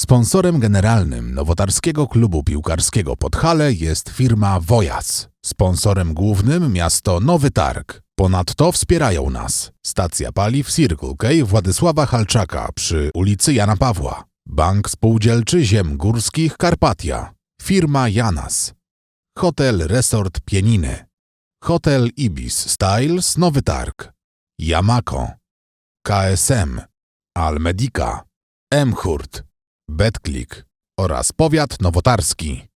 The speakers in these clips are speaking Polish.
Sponsorem generalnym Nowotarskiego Klubu Piłkarskiego Podhale jest firma Wojas. Sponsorem głównym miasto Nowy Targ. Ponadto wspierają nas stacja paliw Circle K Władysława Halczaka przy ulicy Jana Pawła, Bank Spółdzielczy Ziem Górskich Karpatia, firma Janas, Hotel Resort Pieniny, Hotel Ibis Styles Nowy Targ, Yamako, KSM, Almedica, Emhurt, Betklik oraz Powiat Nowotarski.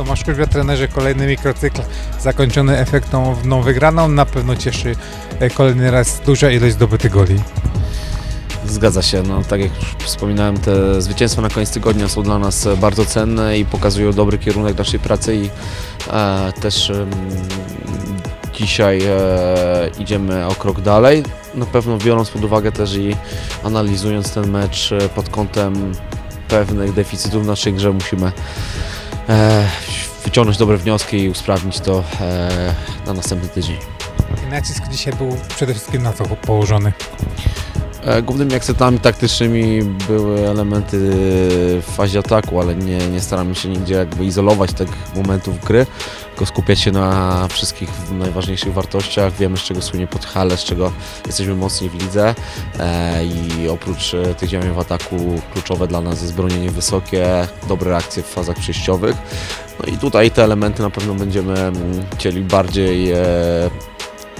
Tomasz Kuźwa, trenerze kolejny mikrocykl zakończony efektowną wygraną. Na pewno cieszy e, kolejny raz duża ilość zdobytych goli. Zgadza się, no tak jak już wspominałem, te zwycięstwa na koniec tygodnia są dla nas e, bardzo cenne i pokazują dobry kierunek naszej pracy i e, też em, dzisiaj e, idziemy o krok dalej. Na pewno biorąc pod uwagę też i analizując ten mecz e, pod kątem pewnych deficytów w naszej grze musimy e, wyciągnąć dobre wnioski i usprawnić to e, na następny tydzień. Nacisk dzisiaj był przede wszystkim na co położony. E, Głównymi akcentami taktycznymi były elementy w fazie ataku, ale nie, nie staramy się nigdzie jakby izolować tych momentów gry, tylko skupiać się na wszystkich najważniejszych wartościach. Wiemy z czego słynie Podhale, z czego jesteśmy mocni w lidze e, i oprócz e, tych działań w ataku kluczowe dla nas jest bronienie wysokie, dobre reakcje w fazach przejściowych. No i tutaj te elementy na pewno będziemy mm, chcieli bardziej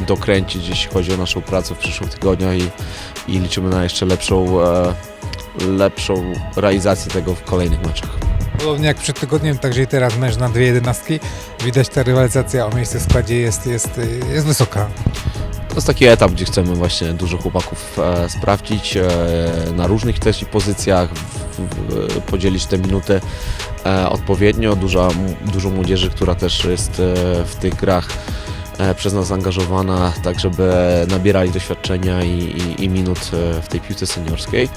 dokręcić, jeśli chodzi o naszą pracę w przyszłych tygodniach i i liczymy na jeszcze lepszą, e, lepszą realizację tego w kolejnych meczach. Podobnie jak przed tygodniem, także i teraz mecz na dwie jedenastki. Widać ta rywalizacja o miejsce w składzie jest, jest, jest wysoka. To jest taki etap, gdzie chcemy właśnie dużo chłopaków e, sprawdzić e, na różnych też i pozycjach, w, w, podzielić te minuty e, odpowiednio. Duża, dużo młodzieży, która też jest e, w tych grach przez nas zaangażowana, tak żeby nabierali doświadczenia i, i, i minut e, w tej piłce seniorskiej.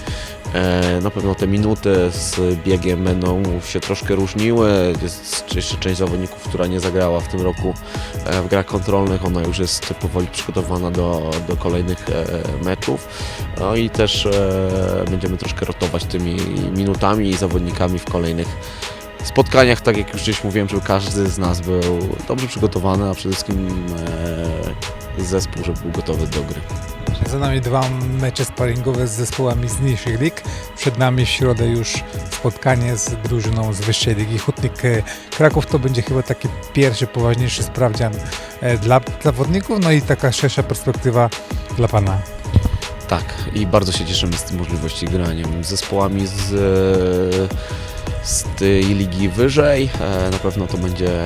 E, Na pewno te minuty z biegiem będą się troszkę różniły. Jest jeszcze część zawodników, która nie zagrała w tym roku e, w grach kontrolnych. Ona już jest powoli przygotowana do, do kolejnych e, meczów. No i też e, będziemy troszkę rotować tymi minutami i zawodnikami w kolejnych spotkaniach, tak jak już gdzieś mówiłem, żeby każdy z nas był dobrze przygotowany, a przede wszystkim e, zespół, żeby był gotowy do gry. Za nami dwa mecze sparingowe z zespołami z niższych lig. Przed nami w środę już spotkanie z drużyną z wyższej ligi. Hutnik e, Kraków to będzie chyba taki pierwszy, poważniejszy sprawdzian e, dla zawodników, no i taka szersza perspektywa dla Pana. Tak, i bardzo się cieszymy z tej możliwości grania z zespołami z, z tej ligi wyżej. E, Na pewno to będzie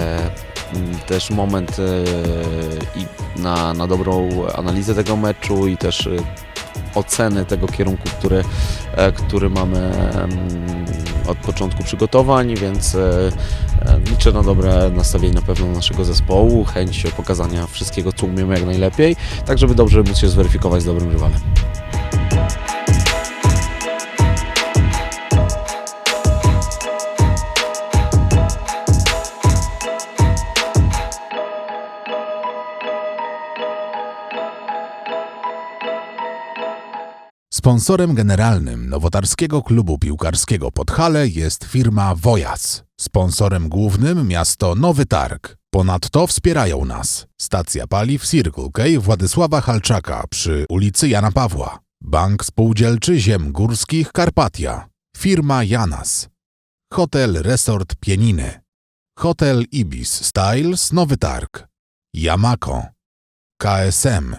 mm, też moment e, na, na dobrą analizę tego meczu i też e, oceny tego kierunku, który, który mamy mm, od początku przygotowań, więc liczę na dobre nastawienie na pewno naszego zespołu, chęć pokazania wszystkiego, co umiemy jak najlepiej, tak żeby dobrze móc się zweryfikować z dobrym rywalem. Sponsorem generalnym Nowotarskiego Klubu Piłkarskiego Podhale jest firma Wojas. Sponsorem głównym miasto Nowy Targ. Ponadto wspierają nas stacja paliw Circle K Władysława Halczaka przy ulicy Jana Pawła, Bank Spółdzielczy Ziem Górskich Karpatia, firma Janas, Hotel Resort Pieniny, Hotel Ibis Styles Nowy Targ, Yamako, KSM,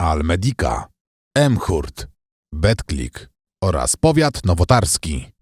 Almedica, Emhurt, Betclick oraz Powiat Nowotarski.